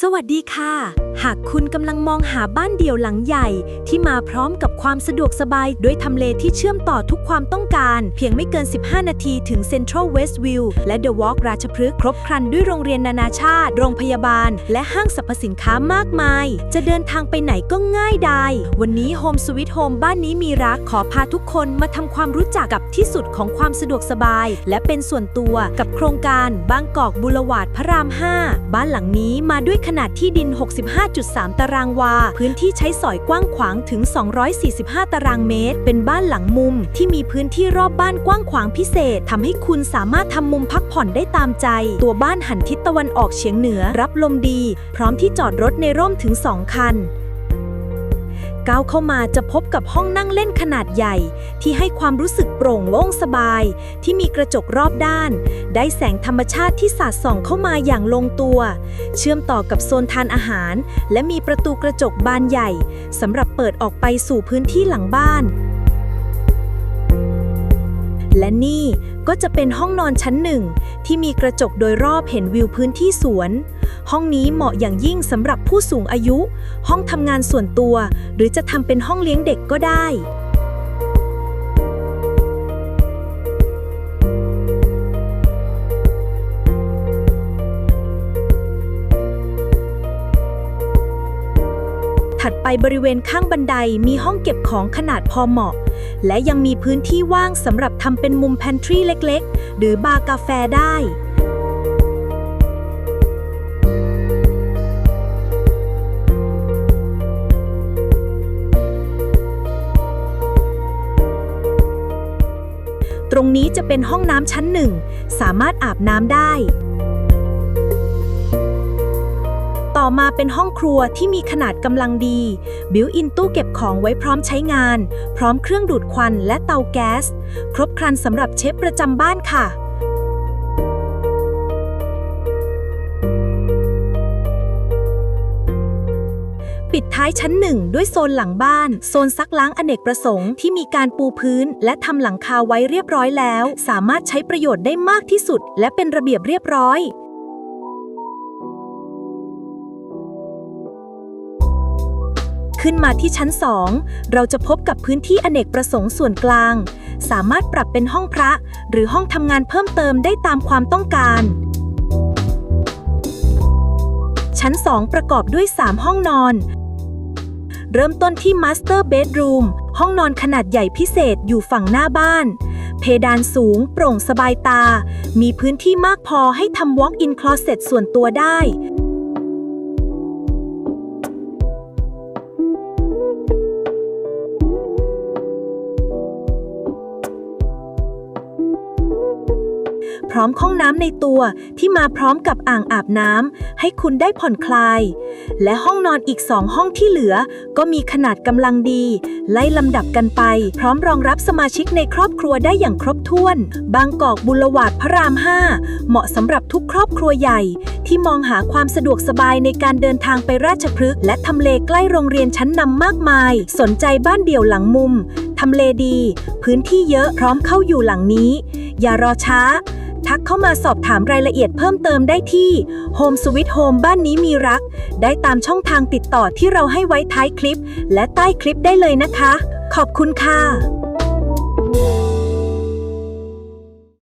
สวัสดีค่ะ หากคุณกำลังมองหาบ้านเดี่ยวหลังใหญ่ ที่มาพร้อมกับความสะดวกสบายด้วยทำเลที่เชื่อมต่อทุกความต้องการ เพียงไม่เกิน 15 นาทีถึง Central Westview และ The Walk ราชพฤกษ์ครบครันด้วยโรงเรียนนานาชาติ โรงพยาบาล และห้างสรรพสินค้ามากมาย จะเดินทางไปไหนก็ง่ายดายวันนี้ Home Sweet Home บ้านนี้มีรักขอพาทุกคนมาทำความรู้จักกับที่สุดของความสะดวกสบาย และเป็นส่วนตัวกับโครงการบางกอกบุรวาดพระราม 5 บ้านหลังนี้มาด้วยขนาดที่ดิน 65.3 ตารางวา พื้นที่ใช้สอยกว้างขวางถึง 245 ตารางเมตร เป็นบ้านหลังมุม ที่มีพื้นที่รอบบ้านกว้างขวางพิเศษทำให้คุณสามารถทำมุมพักผ่อนได้ตามใจ ตัวบ้านหันทิศตะวันออกเฉียงเหนือ รับลมดี พร้อมที่จอดรถในร่มถึง 2 คัน ก้าวเข้ามาจะพบกับห้องนั่งเล่นขนาดใหญ่ ที่ให้ความรู้สึกโปร่งโล่งสบาย ที่มีกระจกรอบด้าน ได้แสงธรรมชาติที่สาดส่องเข้ามาอย่างลงตัว เชื่อมต่อกับโซนทานอาหาร และมีประตูกระจกบานใหญ่สำหรับเปิดออกไปสู่พื้นที่หลังบ้าน และนี่ก็จะเป็นห้องนอนชั้นหนึ่ง ที่มีกระจกโดยรอบเห็นวิวพื้นที่สวน ห้องนี้เหมาะอย่างยิ่งสำหรับผู้สูงอายุ ห้องทำงานส่วนตัว หรือจะทำเป็นห้องเลี้ยงเด็กก็ได้ ถัดไปบริเวณข้างบันไดมีห้องเก็บของขนาดพอเหมาะ และยังมีพื้นที่ว่างสำหรับทำเป็นมุมแพนทรีเล็กๆ หรือบาร์กาแฟได้ ตรงนี้จะเป็นห้องน้ำชั้นหนึ่ง สามารถอาบน้ำได้ อมาเป็นห้องครัวที่มีขนาดกำลังดี บิวอินตู้เก็บของไว้พร้อมใช้งาน พร้อมเครื่องดูดควันและเตาแก๊ส ครบครันสำหรับเชฟประจำบ้านค่ะปิดท้ายชั้นหนึ่งด้วยโซนหลังบ้าน โซนซักล้างอเนกประสงค์ที่มีการปูพื้น และทำหลังคาไว้เรียบร้อยแล้ว สามารถใช้ประโยชน์ได้มากที่สุด และเป็นระเบียบเรียบร้อย ขึ้นมาที่ชั้น 2 เราจะพบกับพื้นที่อเนกประสงค์ส่วนกลาง สามารถปรับเป็นห้องพระ หรือห้องทำงานเพิ่มเติมได้ตามความต้องการ ชั้น 2 ประกอบด้วย 3 ห้องนอน เริ่มต้นที่ Master Bedroom ห้องนอนขนาดใหญ่พิเศษอยู่ฝั่งหน้าบ้าน เพดานสูง โปร่งสบายตา มีพื้นที่มากพอให้ทำ Walk-in Closet ส่วนตัวได้ พร้อมห้องน้ำในตัวที่มาพร้อมกับอ่างอาบน้ำให้คุณได้ผ่อนคลาย และห้องนอนอีกสองห้องที่เหลือ ก็มีขนาดกำลังดี ไล่ลำดับกันไป พร้อมรองรับสมาชิกในครอบครัวได้อย่างครบถ้วน บางกอกบุรวาดพระราม 5 เหมาะสำหรับทุกครอบครัวใหญ่ ที่มองหาความสะดวกสบายในการเดินทางไปราชพฤกษ์และทำเลใกล้โรงเรียนชั้นนำมากมาย สนใจบ้านเดี่ยวหลังมุมทำเลดี พื้นที่เยอะพร้อมเข้าอยู่หลังนี้ อย่ารอช้า ทักเข้ามาสอบถามรายละเอียดเพิ่มเติมได้ที่ Home Sweet Home บ้านนี้มีรัก ได้ตามช่องทางติดต่อที่เราให้ไว้ท้ายคลิป และใต้คลิปได้เลยนะคะ ขอบคุณค่ะ